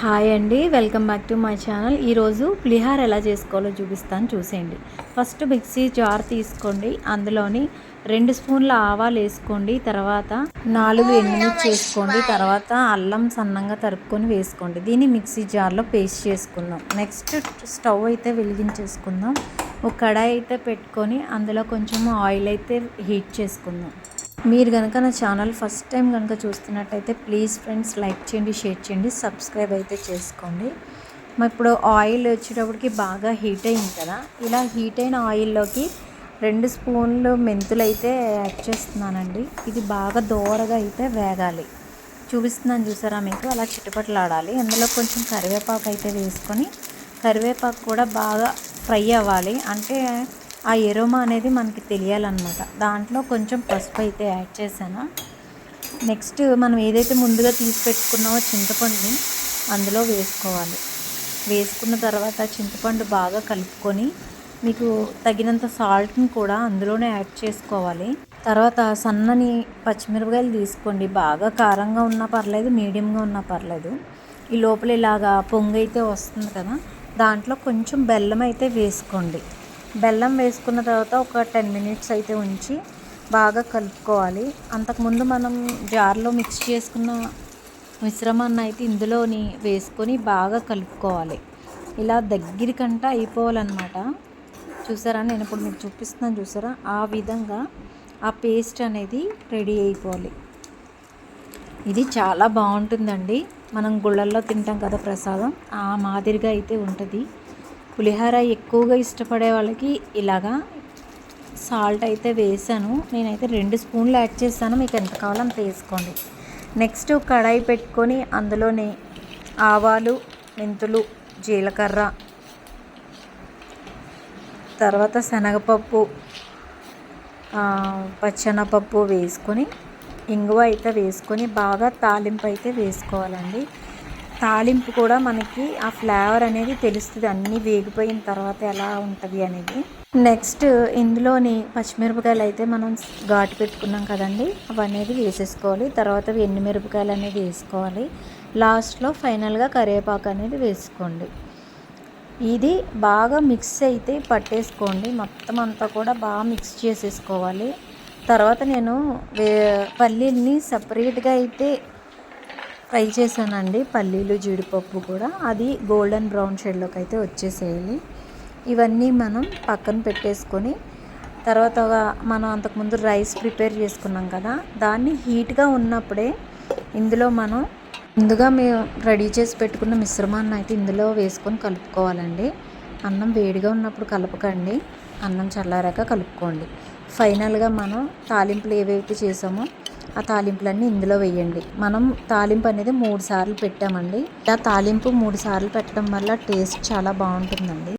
Hi అండి welcome back to my channel. ఈరోజు పులిహార ఎలా చేసుకోవాలో చూపిస్తాను చూసేయండి. ఫస్ట్ మిక్సీ జార్ తీసుకోండి. అందులోని రెండు స్పూన్ల ఆవాలు వేసుకోండి. తర్వాత నాలుగు ఎండుమిర్చి వేసుకోండి. తర్వాత అల్లం సన్నంగా తరుపుకొని వేసుకోండి. దీన్ని మిక్సీ జార్లో పేస్ట్ చేసుకుందాం. నెక్స్ట్ స్టవ్ అయితే వెలిగించేసుకుందాం. ఒక కడాయి అయితే పెట్టుకొని అందులో కొంచెం ఆయిల్ అయితే హీట్ చేసుకుందాం. మీరు కనుక నా ఛానల్ ఫస్ట్ టైం కనుక చూస్తున్నట్టయితే ప్లీజ్ ఫ్రెండ్స్ లైక్ చేయండి షేర్ చేయండి సబ్స్క్రైబ్ అయితే చేసుకోండి. మరి ఇప్పుడు ఆయిల్ వచ్చేటప్పటికి బాగా హీట్ అయింది కదా. ఇలా హీట్ అయిన ఆయిల్లోకి రెండు స్పూన్లు మెంతులు అయితే యాడ్ చేస్తున్నానండి. ఇది బాగా దోరగా అయితే వేగాలి. చూపిస్తున్నాను చూసారా మీకు? అలా చిట్టుపట్లాడాలి అందులో కొంచెం కరివేపాకు అయితే వేసుకొని కరివేపాకు కూడా బాగా ఫ్రై అవ్వాలి. అంటే ఆ ఎరోమా అనేది మనకి తెలియాలన్నమాట. దాంట్లో కొంచెం పసుపు అయితే యాడ్ చేశాను. నెక్స్ట్ మనం ఏదైతే ముందుగా తీసి పెట్టుకున్నామో చింతపండుని అందులో వేసుకోవాలి. వేసుకున్న తర్వాత చింతపండు బాగా కలుపుకొని మీకు తగినంత సాల్ట్ని కూడా అందులోనే యాడ్ చేసుకోవాలి. తర్వాత సన్నని పచ్చిమిరపకాయలు తీసుకోండి. బాగా కారంగా ఉన్నా పర్లేదు మీడియంగా ఉన్నా పర్లేదు. ఈ లోపల ఇలాగా పొంగైతే వస్తుంది కదా దాంట్లో కొంచెం బెల్లం అయితే వేసుకోండి. బెల్లం వేసుకున్న తర్వాత ఒక టెన్ మినిట్స్ అయితే ఉంచి బాగా కలుపుకోవాలి. అంతకుముందు మనం జార్లో మిక్స్ చేసుకున్న మిశ్రమాన్ని అయితే ఇందులోని వేసుకొని బాగా కలుపుకోవాలి. ఇలా దగ్గరికంట అయిపోవాలన్నమాట. చూసారా? నేను ఇప్పుడు మీకు చూపిస్తున్నాను చూసారా? ఆ విధంగా ఆ పేస్ట్ అనేది రెడీ అయిపోవాలి. ఇది చాలా బాగుంటుందండి. మనం గుళ్ళల్లో తింటాం కదా ప్రసాదం. ఆ మాదిరిగా అయితే ఉంటుంది. పులిహోర ఎక్కువగా ఇష్టపడే వాళ్ళకి ఇలాగా సాల్ట్ అయితే వేసాను. నేనైతే రెండు స్పూన్లు యాడ్ చేస్తాను మీకు ఎంత కావాలో అంత వేసుకోండి. నెక్స్ట్ కడాయి పెట్టుకొని అందులోనే ఆవాలు మెంతులు జీలకర్ర తర్వాత శనగపప్పు పచ్చెనపప్పు వేసుకొని ఇంగువ అయితే వేసుకొని బాగా తాలింపు అయితే వేసుకోవాలండి. తాలింపు కూడా మనకి ఆ ఫ్లేవర్ అనేది తెలుస్తుంది. అన్నీ వేగిపోయిన తర్వాత ఎలా ఉంటుంది అనేది. నెక్స్ట్ ఇందులోని పచ్చిమిరపకాయలు అయితే మనం ఘాటు పెట్టుకున్నాం కదండి. అనేది వేసేసుకోవాలి. తర్వాత మిరపకాయలు అనేది వేసుకోవాలి. లాస్ట్లో ఫైనల్గా కరివేపాకు అనేది వేసుకోండి. ఇది బాగా మిక్స్ అయితే పట్టేసుకోండి. మొత్తం అంతా కూడా బాగా మిక్స్ చేసేసుకోవాలి. తర్వాత నేను వే పల్లీల్ని సపరేట్గా అయితే ఫ్రై చేశానండి. పల్లీలు జీడిపప్పు కూడా. అది గోల్డెన్ బ్రౌన్ షేడ్లోకి అయితే వచ్చేసేయాలి. ఇవన్నీ మనం పక్కన పెట్టేసుకొని తర్వాత మనం అంతకుముందు రైస్ ప్రిపేర్ చేసుకున్నాం కదా దాన్ని హీట్గా ఉన్నప్పుడే ఇందులో మనం ముందుగా మేము రెడీ చేసి పెట్టుకున్న మిశ్రమాన్ని అయితే ఇందులో వేసుకొని కలుపుకోవాలండి. అన్నం వేడిగా ఉన్నప్పుడు కలపకండి. అన్నం చల్లారాక కలుపుకోండి. ఫైనల్గా మనం తాలింపులు ఏవైతే చేసామో ఆ తాలింపులన్నీ ఇందులో వేయండి. మనం తాలింపు అనేది మూడు సార్లు పెట్టామండి. ఆ తాలింపు మూడు సార్లు పెట్టడం వల్ల టేస్ట్ చాలా బాగుంటుందండి.